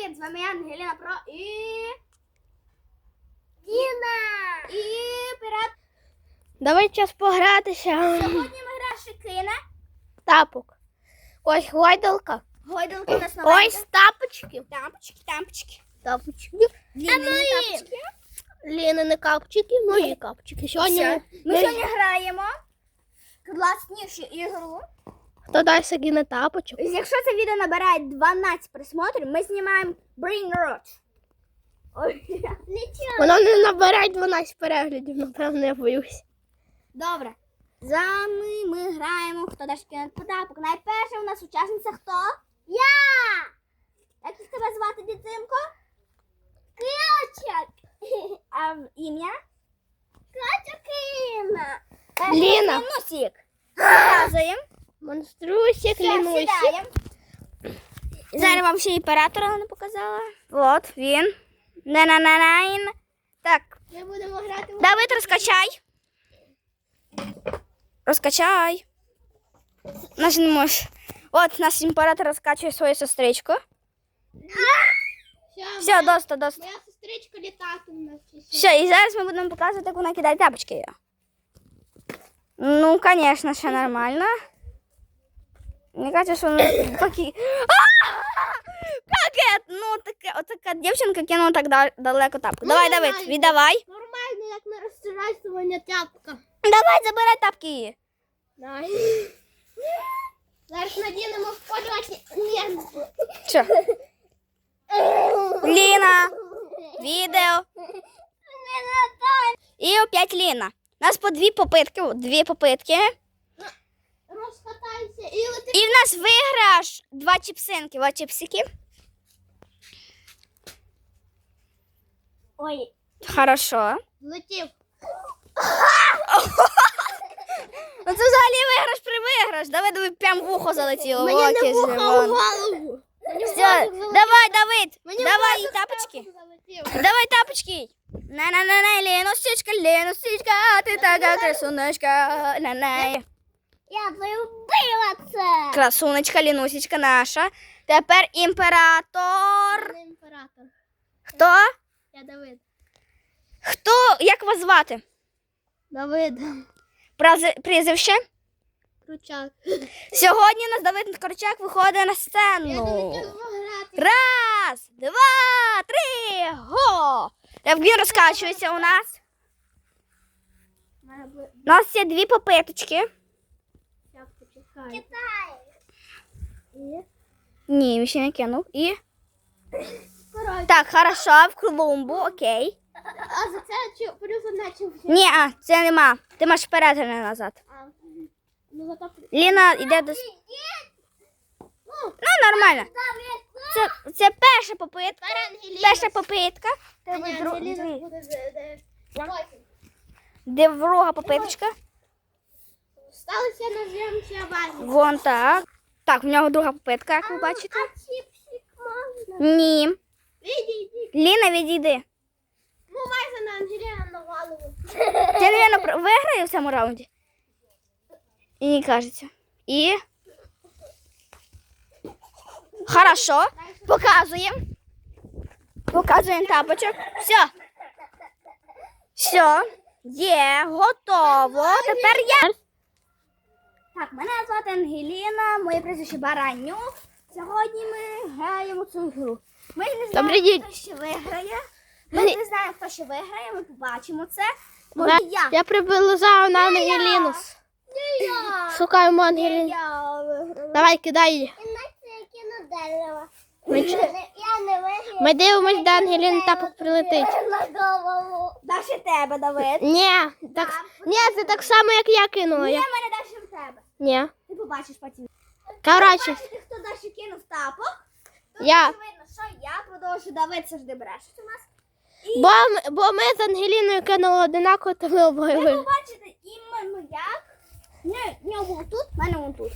привіт! З вами я Ангеліна Про і. Діна! І пірат. Давай час погратися. Сьогодні ми граємо Шикина. Тапок. Ось гойдалка. Гойдалка у нас новенька. Ось тапочки. Тампочки. Тапочки. Длинні мої. тапочки. Лінини капчики, мої капчики. Сьогодні Все. ми, Ми ми- сьогодні граємо класнішу ігру. Хто дасть сагіне тапочок. Якщо це відео набирає 12 просмотрів, ми знімаємо Brain нічого. Воно не набирає 12 переглядів, напевно, я боюсь. Добре. За ми, ми граємо. Хто даш кинуть потапок? Найперша у нас учасниця хто? Я! Як тебе звати, дитинко? Качак. А ім'я? Качакина. Ліна. Носик. Показуємо. Монструйся, клянуся. Зараз вам ще оператора не показала. От він. На-на-на-найн. Так, Ми будемо грати в Давид, розкачай. Розкачай. Наш не можеш. От наш імператор розкачує свою сестричку. Все, доста, доста. Моя сестричка літати навчиться. Все, і зараз ми будемо показувати, як вона кидає тапочки. Ну, звісно, ще нормально. Мені кажется, що вона такі. Как это? Ну, таке, отака дівчинка кинула так далеко тапку. Давай, Ну, Давид, давай. віддавай. Нормально, як на розтирайствування тапка. Давай, забирай тапки. Дай. Зараз надінемо в польоті. Що? Ліна. Відео. І опять Ліна. У нас по дві попитки. Дві попитки. Розкатайся і лети. І в нас виграш два чіпсинки. Два чіпсики. Ой, Хорошо. летів. Ну це взагалі виграш при виграш. Давай, давай, прям в ухо залетіло. Мені От не я вуха, а зелена. в голову. Мені в Все, мозок залетів. давай, Давид. Мені в Давай мозок тапочки. зверху залетів. Давай тапочки. на на на на Ленусечка, Ленусечка, ти така красуночка. на на Я полюбила це. Красуночка, Лінусечка наша. Тепер імператор. Не імператор. Хто? Я Давид. Хто? Як вас звати? Давид. Прази- Прізвище? Кручак. Сьогодні у нас Давид Корчак виходить на сцену. Пограти. Раз, два, три, го! Як він розкачується у нас. У нас є дві попиточки. Я почекаю. Ні, він ще не кинув. І. Так, хорошо, в клумбу, окей. а за це чи плюс одна чи все? Ні, а, це нема. Ти маєш вперед, а не назад. А, ну зато Ліна йде до. Ну, нормально. Це, це перша попитка. Перша попитка. Тебе дру- дві. Де друга попиточка? Сталося на зйомці аварії. Вон так. Так, в нього друга попитка, як ви бачите. А чіпсик можна? Ні. Відійдіть. Ліна, відійди. Ну, майже на Ангеліна на голову. Ти, напевно, виграє в цьому раунді? І не кажеться. І. Хорошо. Показуємо. Показуємо тапочок. Все. Все. Є, готово. Тепер я. Так, мене звати Ангеліна, моє прізвище Баранюк. Сьогодні ми граємо цю гру. Ми не знаємо, хто ще виграє. Ми не знаємо, хто ще виграє, ми побачимо це. Може, я. Я приближаю на Ангеліну. Шукаємо Ангеліну. Давай, кидай її. Ми, ми дивимось, де Ангеліна тапок прилетить. Дальше тебе, Давид. Ні, так, ні, це так само, як я кинула. Ні, мене в тебе. Ні. Ти побачиш потім. Коротше, Бачите, хто далі кинув тапок? Тут Я. дуже видно, що я продовжую Давид завжди брешуть у нас. бо, м- бо ми з Ангеліною кинули одинаково, то ми обоє Ви виграли. побачите іменно як. Не, в нього тут, в мене вон тут.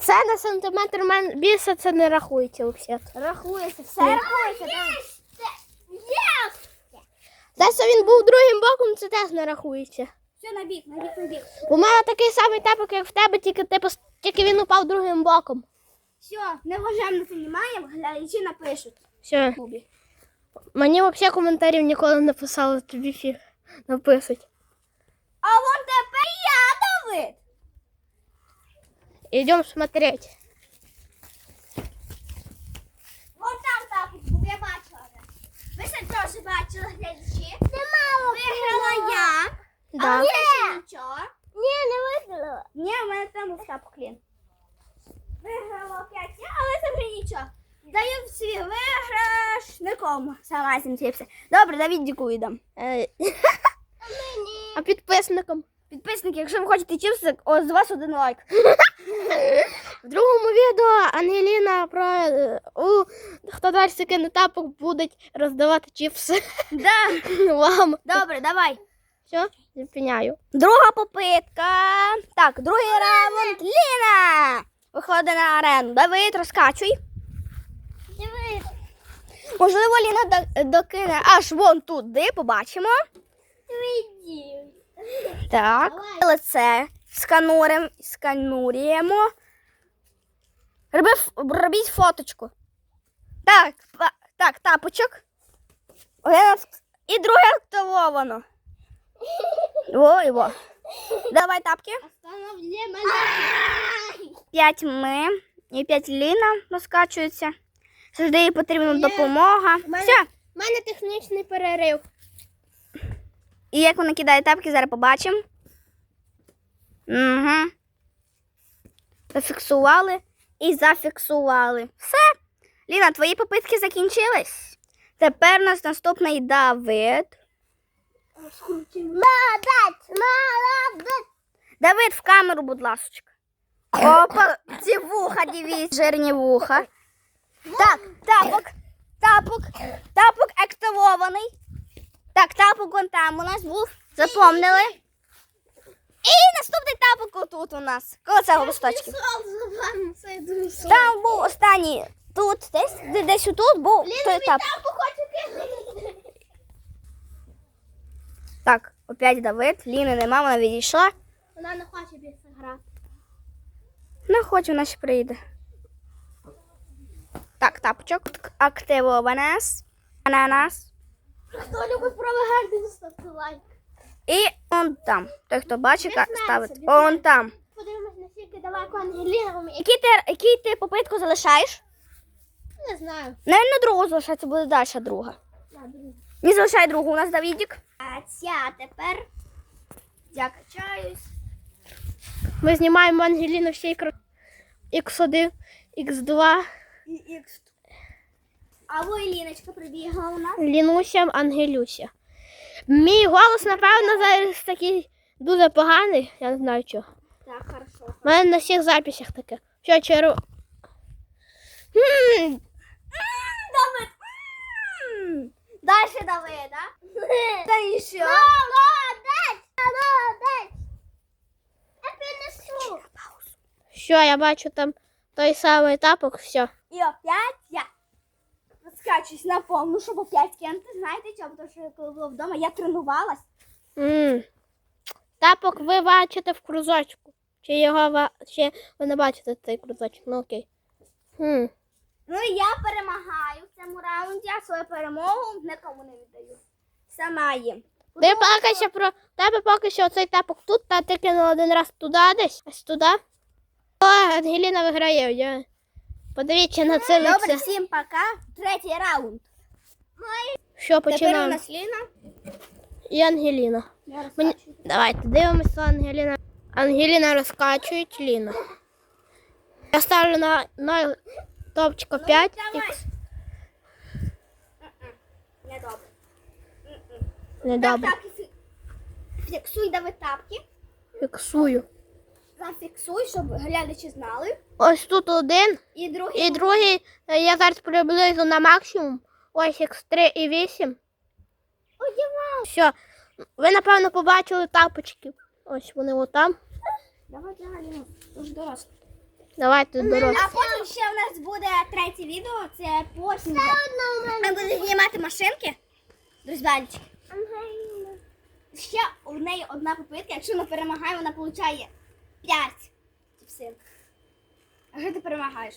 Це на сантиметр мен- більше це не рахується взагалі. Рахується, все рахується. Є! Те, що він був другим боком, це теж не рахується. Все на бік, на бік, на бік. У мене такий самий тапок, як в тебе, тільки, типу, тільки він упав другим боком. Все, не вважаємо, не піднімаємо, глядачі напишуть. Все. Бубі. Мені взагалі коментарів ніколи не писали, тобі фіг написать. А вон тепер я, Давид. Идем смотреть. Вон там був, я бачила. Ви ще теж бачили глядачі. Виграла я. А Да. ви ще нічого. Ні, не виграла. Ні, в мене там був тапок Лін. Виграла опять я, але це вже нічого. Даю свій виграш нікому. Сама цим чіпси. Добре, Давід дякую дам. Е, А підписникам? Підписники, якщо ви хочете чіпси, о, з вас один лайк. В другому відео Ангеліна про е, у хто далі кине тапок будуть роздавати чіпси Да. вам. Добре, давай. Все, зупиняю. Друга попитка. Так, другий раунд. Ліна. Виходить на арену. Давид, розкачуй. Диви. Можливо, Ліна до- докине аж вон туди, побачимо. Так, лице сканурим, скануємо. Роби, ф- робіть фоточку. Так, па- так, тапочок. Ак- І друге активовано. Ой, во. Давай тапки. П'ять ми і п'ять Ліна розкачується. Завжди їй потрібна допомога. мене- Все. У мене технічний перерив. І як вона кидає тапки, зараз побачимо. Угу. Зафіксували і зафіксували. Все. Ліна, твої попитки закінчились. Тепер у нас наступний Давид. Молодець, молодець. Давид в камеру, будь ласочка. Опа, ці вуха, дивіться, жирні вуха. Так, тапок, тапок, тапок активований. Так, тапок вон там у нас був. Запомнили. І наступний тапок отут у нас. Коло цього листочки. Там був останній тут, десь, десь тут був той тапок. Так, опять Давид, Ліни нема, вона відійшла. Вона не хоче більше грати. Не хочу, вона ще прийде. Так, тапочок активований. Ананас. Хто любить провигати, ставте лайк. І он там. Той, хто бачить, ка- 19, ставить. 19. Он там. Подивимось, наскільки далеко Ангеліна. Який ти, який ти попитку залишаєш? Не знаю. Навіть на другу залишається, буде далі друга. Не залишай другу, у нас Давідік. А ця тепер. Я качаюсь. Ми знімаємо Ангеліну всі ікр... X1, X2, І ікс. А ви, Ліночка, прибігла у нас. Лінуся, Ангелюся. Мій голос, напевно, зараз такий дуже поганий. Я не знаю чого. Так, хорошо. У мене на всіх записях таке. Що черв... М, м. Дальше Давида. Та і що? Молодець! Молодець! Я принесу. Що, я бачу там той самий тапок, все. І опять я розкачусь на повну, щоб опять кинути. Знаєте чому? Тому що я коли була вдома, я тренувалась. М. Тапок ви бачите в кружочку. Чи його ва... чи ви не бачите цей кружочок? Ну окей. Хм. Ну і я перемагаю в цьому раунді, а свою перемогу нікому не віддаю. Сама їм. Ти поки що про тебе поки що цей тапок тут, та ти кинула один раз туди десь, ось туди. О, Ангеліна виграє. Я... Подивіться на це Добре, всім пока. Третій раунд. Що Тепер у нас Ліна. І Ангеліна. Я Мені... Давайте дивимося Ангеліна. Ангеліна розкачує Ліну. Я ставлю на, на топчика 5. давай. Не добре. Недобре. Так, так, фіксуй дави тапки. Фіксую. Зафіксуй, щоб глядачі знали. Ось тут один. І другий. І другий е, я зараз приблизу на максимум. Ось X3 і 8. Все. Ви, напевно, побачили тапочки. Ось вони отам. Давай, давай, Ліна. Дуже доросло. Давайте дорослі. А потім ще у нас буде третє відео, це вже. Ми будемо знімати машинки. Друзбальчики. Ще у неї одна попитка, якщо вона перемагає, вона отримає 5 чіпсин. А що ти перемагаєш?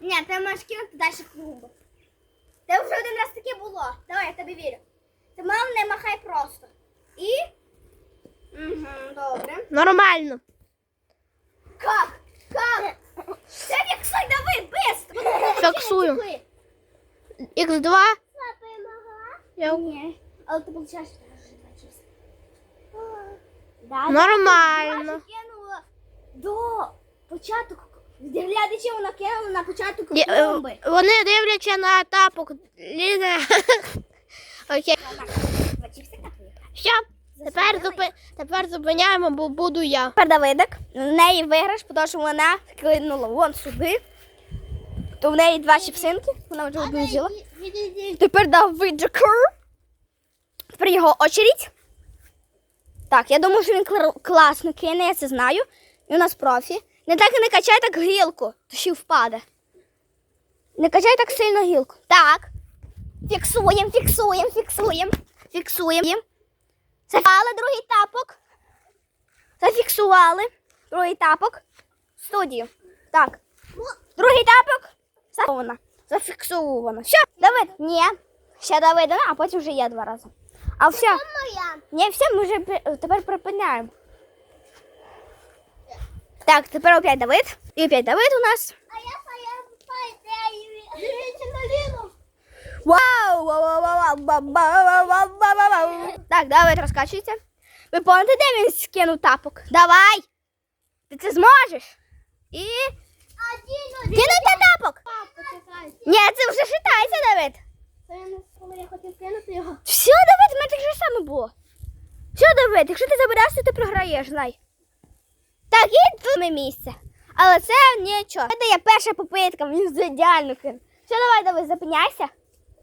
Ні, ти можеш кинути далі клумбу. Це вже один раз таке було. Давай, я тобі вірю. Ти мам не махай просто. І. Угу, добре. Нормально. Как? Как? Це фіксуй, давай, быстро. Фіксую. Х2. Я... Ні. Але ти получаєш. Да, Нормально. Кинула до початок. Глядачі вона кинула на початок е. Вони дивляться на тапок. Ліна. Окей. Все. Тепер, зупи... Тепер зупиняємо, бо буду я. Тепер Давидик. В неї виграш, тому що вона кинула вон сюди. То в неї два чіпсинки, вона вже одну взяла. Тепер Давиджик. Тепер його очередь. Так, я думаю, що він кла- класно кине, я це знаю. І у нас профі. Не так і не качай так гілку, то ще впаде. Не качай так сильно гілку. Так. Фіксуємо, фіксуємо, фіксуємо, фіксуємо. Зафіксували другий тапок. Зафіксували другий тапок. Студію. Так. Другий тапок. Зафіксовано. Зафіксовано. Все, Давид. Ні. Ще Давидина, а потім вже я два рази. А все. Ні, все, ми вже тепер припиняємо. Так, тепер опять Давид. І опять Давид у нас. А я Ліну. Вау! Так, давай розкачуйся. Ви помните, де він скинув тапок? Давай! Ти це зможеш? І. Кинуйте тапок! Ні, це вже вважається, Давид. Все, Давид, в мене так же саме було. Все, Давид, якщо ти заберешся, ти програєш, знай. Так, і тут місце. Але це нічого. Це я перша попитка, він ідеально кинув. Все, давай, давай, зупиняйся.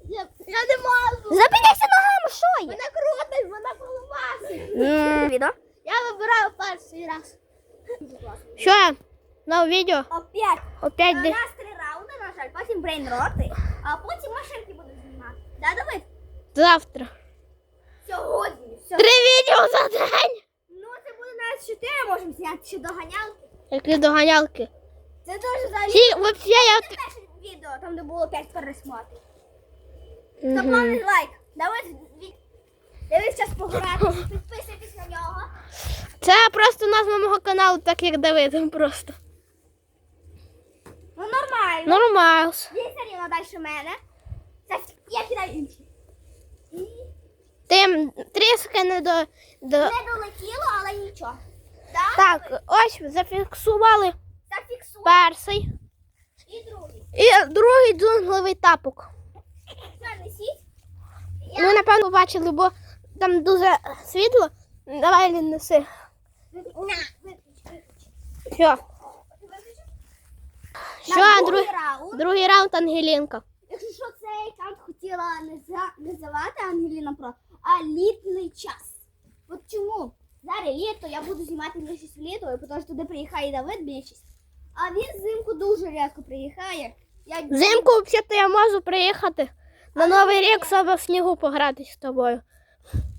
Я, я не можу. Запиняйся ногами, що є? Вона крутить, вона коломасить. М, Відео. Я вибираю перший раз. Що? На відео. Опять. Опять У де. нас три раунди, на жаль, потім брейнроти, а потім машинки будуть знімати. Да, Давид? Завтра. Сьогодні. Все. Три відео за день. Ну, це буде навіть чотири можемо зняти, ще доганялки. Які доганялки. Це дуже взагалі Всі, вообще, я... це перше відео, там де було п'ять пересмотрів. Мгм. Заповнить лайк. Давай від- дивись час пограти, підписуйтесь на нього. Це просто назва мого каналу, так як Давид, просто. Ну нормально. Нормально. Все рівно далі мене. Це я кидаю інші. І Ти трішки не до... до... не долетіло, але нічого. Так, Так, ось зафіксували зафіксуй. перший. І другий. І другий джунглевий тапок. Несіть. Ну, напевно, побачили, бо там дуже світло. Давай не неси. Виключ. Все. Що, другий раунд. другий раунд Ангелінка. Якщо що, цей аккаунт хотіла називати Ангеліна Про, а літний час. От чому? Зараз літо, я буду знімати більшість влітою, тому що туди приїхає Давид більшість. А він взимку дуже рідко приїхає. Я... Взимку взагалі я можу приїхати на Новий рік, щоб в снігу погратися з тобою.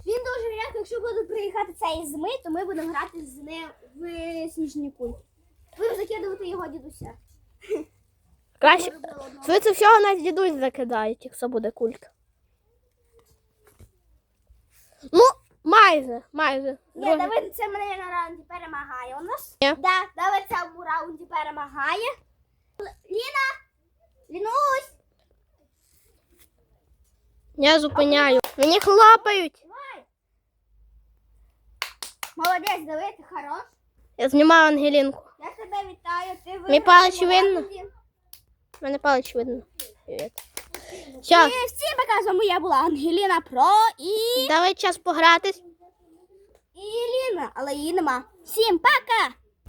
Він дуже рідко, якщо буде приїхати цієї зими, то ми будемо грати з ним в сніжні кульки. Будемо закидувати його дідуся. Краще. Швидше всього нас дідусь закидають, якщо буде кулька. Ну, майже, майже. Ні, Давид це мене на раунді перемагає у нас. Ні. Да, Давид в раунді перемагає. Я зупиняю. Мені хлопають. Давай! Молодець, Давид, ти хорош. Я знімаю Ангелінку. Я тебе вітаю. Ти виграв Мій цьому видно? мене палець видно. Привіт. Все, І всім пока, з вами я була Ангеліна Про і... давай час погратись. і Ліна, але її нема. Всім пока!